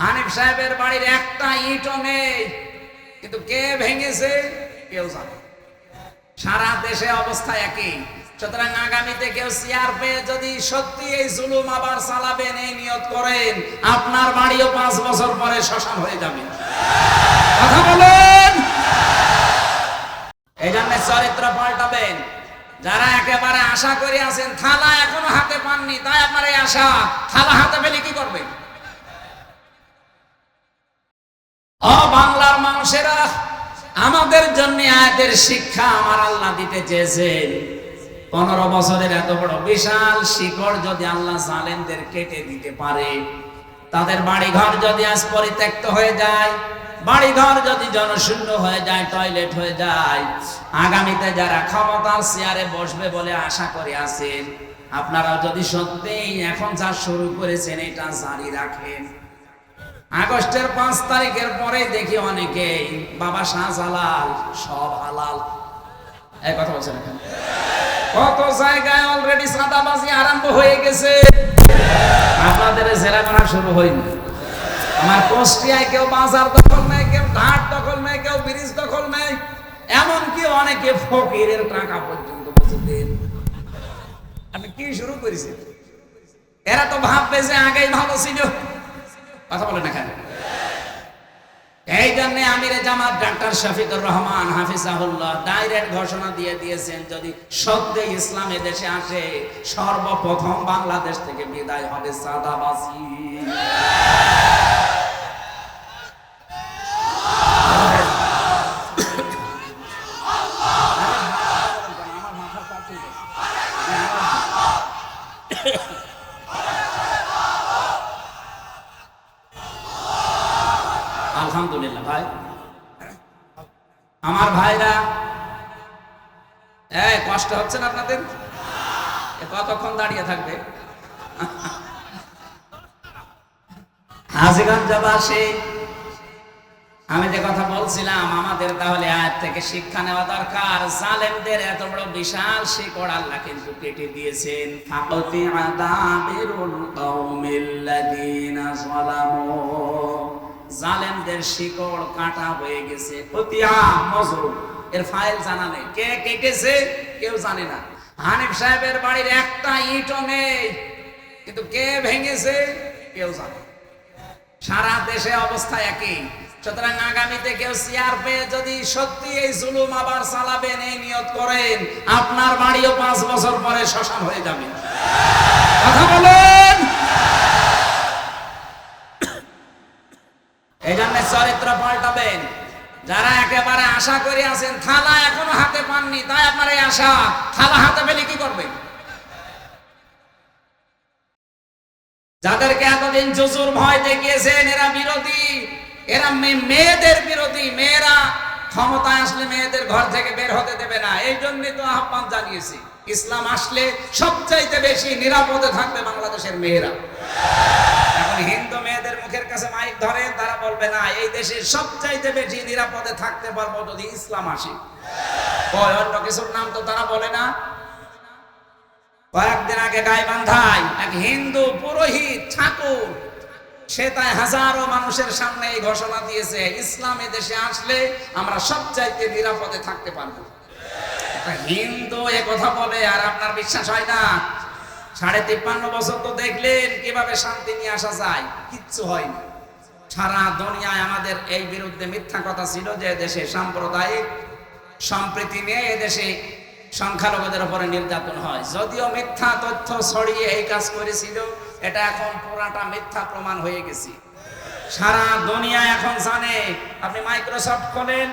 হানিফ সাহেবের বাড়ির একটা ইটও নেই। কিন্তু কে ভেঙেছে? কেউ জানে। সারা দেশে অবস্থা একই। সুতরাং আগামীতে কেউ চেয়ার পেয়ে যদি সত্যি এই জুলুম আবার চালাবেন, এই নিয়ত করেন, আপনার বাড়িও পাঁচ বছর পরে শ্মশান হয়ে যাবে। কথা বলেন! এই জন্য চরিত্র পাল্টাবেন। যারা একেবারে আশা করে আছেন, থালা এখনও হাতে পাননি, তাই আপনার এই আশা, থালা হাতে পেলে কি করবেন? বাংলার মানুষেরা, আমাদের জন্য আয়াতের শিক্ষা আমার আল্লাহ দিতে চেয়েছেন। পনেরো বছরের এত বড় বিশাল শিকড় যদি আল্লাহ জালেমদের কেটে দিতে পারে, তাদের বাড়িঘর যদি আজ পরিত্যক্ত হয়ে যায়, বাড়িঘর যদি জনশূন্য হয়ে যায়, টয়লেট হয়ে যায়, আগামীতে যারা ক্ষমতার চেয়ারে বসবে বলে আশা করে আছেন আপনারা যদি সত্যিই এখন যা শুরু করেছেন, এটা জারি রাখেন। আগস্টের পাঁচ তারিখের পরে দেখি অনেকেই বাবা শাহজালাল, সব হালাল। এই কথা বলছেন এখানে। কত জায়গায় অলরেডি সাদাবাজি আরম্ভ হয়ে গেছে। আপনাদের জেলা করা শুরু হয়নি। আমার কুষ্টিয়ায় কেউ বাজার দখল নেই, কেউ ঘাট দখল নেই, কেউ ব্রিজ দখল নেই। এমনকি অনেকে ফকিরের টাকা পর্যন্ত বসে দেন। আপনি কি শুরু করেছেন? এরা তো ভাববে যে আগেই ভালো ছিল। কথা বলেন এখানে এই জন্য আমিরে জামাত ডাক্তার শফিকুর রহমান হাফিজাহুল্লাহ ডাইরেক্ট ঘোষণা দিয়ে দিয়েছেন, যদি সদ্যে ইসলাম দেশে আসে, সর্বপ্রথম বাংলাদেশ থেকে বিদায় হবে সাদাবাসী। আলহামদুলিল্লাহ, ভাই। আমার ভাইরা, এই, কষ্ট হচ্ছে না আপনাদের? কতক্ষণ দাঁড়িয়ে থাকবে? হাজিগঞ্জবাসী, আমি যে কথা বলছিলাম, আমাদের তাহলে আয়াত থেকে শিক্ষা নেওয়া দরকার। জালেমদের এত বড় বিশাল শিকড় আল্লাহ কিন্তু কেটে দিয়েছেন। ফাকতি আদাবিরুল কওমিল্লাযিনা যালামু জালেমদের শিকড় কাটা হয়ে গেছে। এর ফাইল জানা নেই। কে কেটেছে কেউ জানে না। হানিফ সাহেবের বাড়ির একটা ইটও নেই। কিন্তু কে ভেঙেছে? কেউ জানে সারা দেশে অবস্থা একই। সুতরাং আগামীতে কেউ চেয়ার পেয়ে যদি সত্যি এই জুলুম আবার চালাবেন, এই নিয়ত করেন, আপনার বাড়িও পাঁচ বছর পরে শ্মশান হয়ে যাবে। কথা বলেন এই জন্য চরিত্র পাল্টাবেন যারা একেবারে আশা করে আছেন, থালা এখনও হাতে পাননি, তাই আপনার এই আশা। থালা হাতে পেলে কি করবেন যাদেরকে এতদিন জুজুর ভয় দেখিয়েছেন, এরা বিরোধী। এরা মেয়েদের বিরোধী। মেয়েরা ক্ষমতায় আসলে মেয়েদের ঘর থেকে বের হতে দেবে না। এই জন্যই তো আহ্বান জানিয়েছি। ইসলাম আসলে সবচাইতে বেশি নিরাপদে থাকবে বাংলাদেশের মেয়েরা। হিন্দু মেয়েদের মুখের কাছে মাইক ধরে, তারা বলবে, না, এই দেশে সবচাইতে বেশি নিরাপদে থাকতে পারব যদি ইসলাম আসে। অন্য কিছুর নাম তো তারা বলে না। কয়েকদিন আগে গাইবান্ধায় এক হিন্দু পুরোহিত, ঠাকুর, সে তাই হাজারো মানুষের সামনে এই ঘোষণা দিয়েছে, ইসলাম দেশে আসলে আমরা সবচাইতে নিরাপদে থাকতে পারব। হিন্দু এ কথা বলে আর আপনার বিশ্বাস হয় না। সাড়ে তিপ্পান্ন বছর তো দেখলেন কীভাবে শান্তি নিয়ে আসা যায়, কিচ্ছু হয়নি। সারা দুনিয়ায় আমাদের এই বিরুদ্ধে মিথ্যা কথা ছিল যে দেশে সাম্প্রদায়িক সম্প্রীতি নিয়ে এদেশে সংখ্যালঘুদের উপরে নির্যাতন হয়। যদিও মিথ্যা তথ্য ছড়িয়ে এই কাজ করেছিল, এটা এখন পুরাটা মিথ্যা প্রমাণ হয়ে গেছে। সারা দুনিয়া এখন জানে, আপনি মাইক্রোসফট খোলেন,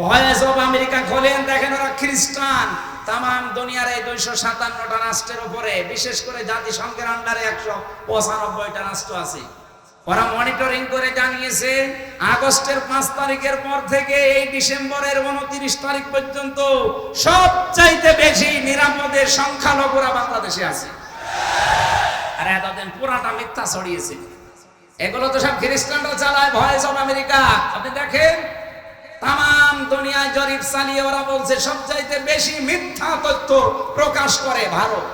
ভয়েস অফ আমেরিকা খোলেন, দেখেন খ্রিস্টান তাম দুনিয়ার এই দুইশো সাতান্নটা রাষ্ট্রের উপরে, বিশেষ করে জাতিসংঘের আন্ডারে একশো পঁচানব্বইটা রাষ্ট্র আছে। ওরা মনিটরিং করে জানিয়েছে, আগস্টের পাঁচ তারিখের পর থেকে এই ডিসেম্বরের উনত্রিশ তারিখ পর্যন্ত সবচাইতে বেশি নিরাপদে সংখ্যালঘুরা বাংলাদেশে আছে। আর এতদিন পুরাটা মিথ্যা ছড়িয়েছে। এগুলো তো সব খ্রিস্টানরা চালায়, ভয়েস অফ আমেরিকা। আপনি দেখেন? দুনিয়ায় জরিপ চালিয়ে ওরা বলছে সবচাইতে বেশি মিথ্যা তথ্য প্রকাশ করে ভারত।